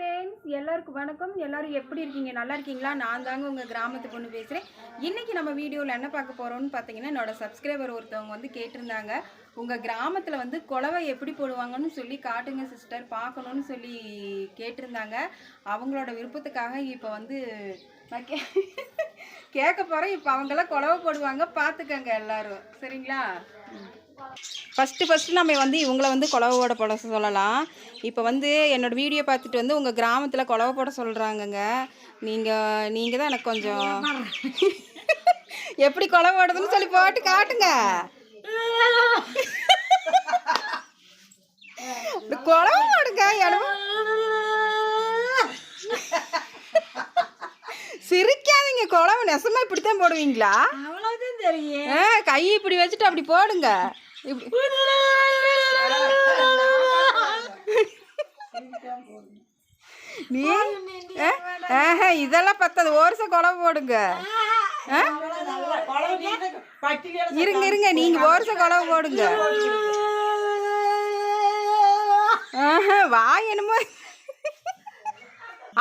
Friends எல்லாருக்கும் வணக்கம். எல்லாரும் எப்படி இருக்கீங்க? நல்லா இருக்கீங்களா? நான் தாங்க உங்கள் கிராமத்து பொண்ணு பேசுகிறேன் இன்றைக்கி நம்ம வீடியோவில் என்ன பார்க்க போகிறோம்னு பார்த்தீங்கன்னா என்னோட சப்ஸ்கிரைபர் ஒருத்தவங்க வந்து கேட்டிருந்தாங்க. உங்கள் கிராமத்தில் வந்து குலவை எப்படி போடுவாங்கன்னு சொல்லி காட்டுங்க சிஸ்டர் பார்க்கணுன்னு சொல்லி கேட்டிருந்தாங்க. அவங்களோட விருப்பத்துக்காக இப்போ வந்து நான் கே கேட்க போகிறேன் இப்போ அவங்களாம் குலவை போடுவாங்க. பார்த்துக்கங்க எல்லாரும். சரிங்களா? ஃபஸ்ட்டு ஃபஸ்ட்டு நம்ம வந்து இவங்கள வந்து குலவை போட போட சொல்லலாம். இப்போ வந்து என்னோட வீடியோ பார்த்துட்டு வந்து உங்கள் கிராமத்தில் குலவை போட சொல்கிறாங்கங்க நீங்கள் நீங்கள் தான் எனக்கு கொஞ்சம் எப்படி குலவை போடுறதுன்னு சொல்லி போட்டு காட்டுங்க. குலவை போடுங்க எனக்கு சிரிக்காதீங்க குலவை நெசமா இப்படித்தான் போடுவீங்களா? அவ்வளவுதான் தெரியும். கை இப்படி வச்சுட்டு அப்படி போடுங்க. நீ இதெல்லாம் பத்தாது. வருஷம் குழம்பு போடுங்க? இருங்க இருங்க. நீங்க வருஷம் குழம்பு போடுங்க. வாய் என்னமோ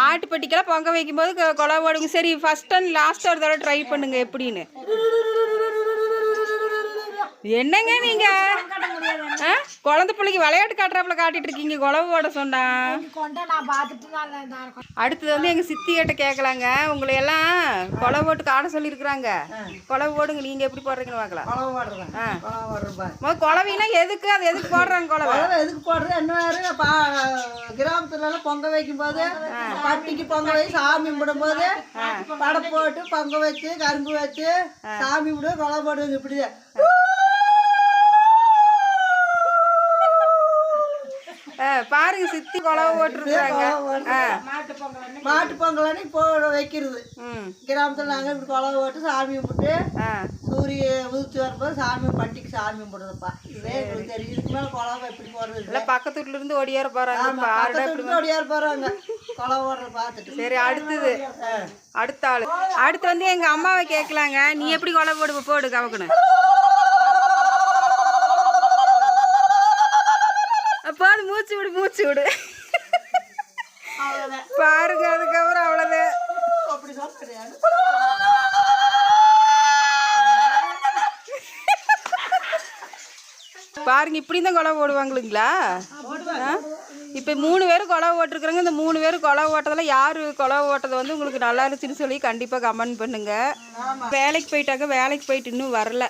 ஆட்டுப்பட்டிக்கெல்லாம் பொங்க வைக்கும்போது குழம்பு போடுங்க. சரி ஃபர்ஸ்ட் அண்ட் லாஸ்ட் ஒரு தடவை ட்ரை பண்ணுங்க எப்படின்னு. என்னங்க நீங்க? குழந்தை பிள்ளைக்கு விளையாட்டு காட்டுறாப்புல காட்டிட்டு இருக்கீங்க குழம்பு போட சொன்னா. அடுத்தது வந்து எங்க சித்தி கிட்ட கேட்கலாங்க உங்களை எல்லாம் கொலை போட்டு காட சொல்லியிருக்கிறாங்க. கொலை போடுங்க நீங்க எப்படி போடுறீங்கன்னு பார்க்கலாம். குழவினா எதுக்கு? அது எதுக்கு போடுறாங்க குழவை? எதுக்கு போடுறேன் என்ன கிராமத்துல எல்லாம் பொங்க வைக்கும் போது பட்டிக்கு பொங்க வச்சு சாமி கும்பிடும்போது படை போட்டு பொங்க வச்சு கரும்பு வச்சு சாமி கும்பிடு குழம்பு போடுவாங்க இப்படி பாருங்க சித்தி குழவை போட்டுருக்காங்க ஆ. மாட்டு பொங்கலானே போ வைக்கிறது. ம். கிராமத்துல நாங்கள் இப்படி குழம்பு போட்டு சாமி கும்பிட்டு ஆ. சூரிய உதிச்சு வரும்போது சாமி பட்டிக்கு சாமி கும்பிடுறதுப்பா இதே எங்களுக்கு தெரியும் இதுக்கு மேலே எப்படி போடுறது எல்லாம் பக்கத்து வீட்டுல இருந்து ஒடியார வீட்டுக்கு ஓடியார் போறாங்க. குழம்பு போடுறத பார்த்துட்டு. சரி அடுத்தது. அடுத்த ஆளு. அடுத்து வந்து எங்க அம்மாவை கேட்கலாங்க நீ எப்படி கொலை போடு போடு கவக்கணும் போது மூச்சு விடு மூச்சு விடு. பாருங்க அதுக்கப்புறம் அவ்வளோதான் பாருங்க இப்படி தான் கொலை போடுவாங்களுங்களா? இப்போ மூணு பேர் கொலை ஓட்டிருக்குறாங்க இந்த மூணு பேர் கொலை ஓட்டதில் யார் கொலை ஓட்டது வந்து உங்களுக்கு நல்லா இருந்துச்சுன்னு சொல்லி கண்டிப்பாக கமெண்ட் பண்ணுங்க. வேலைக்கு போயிட்டாங்க வேலைக்கு போயிட்டு இன்னும் வரல.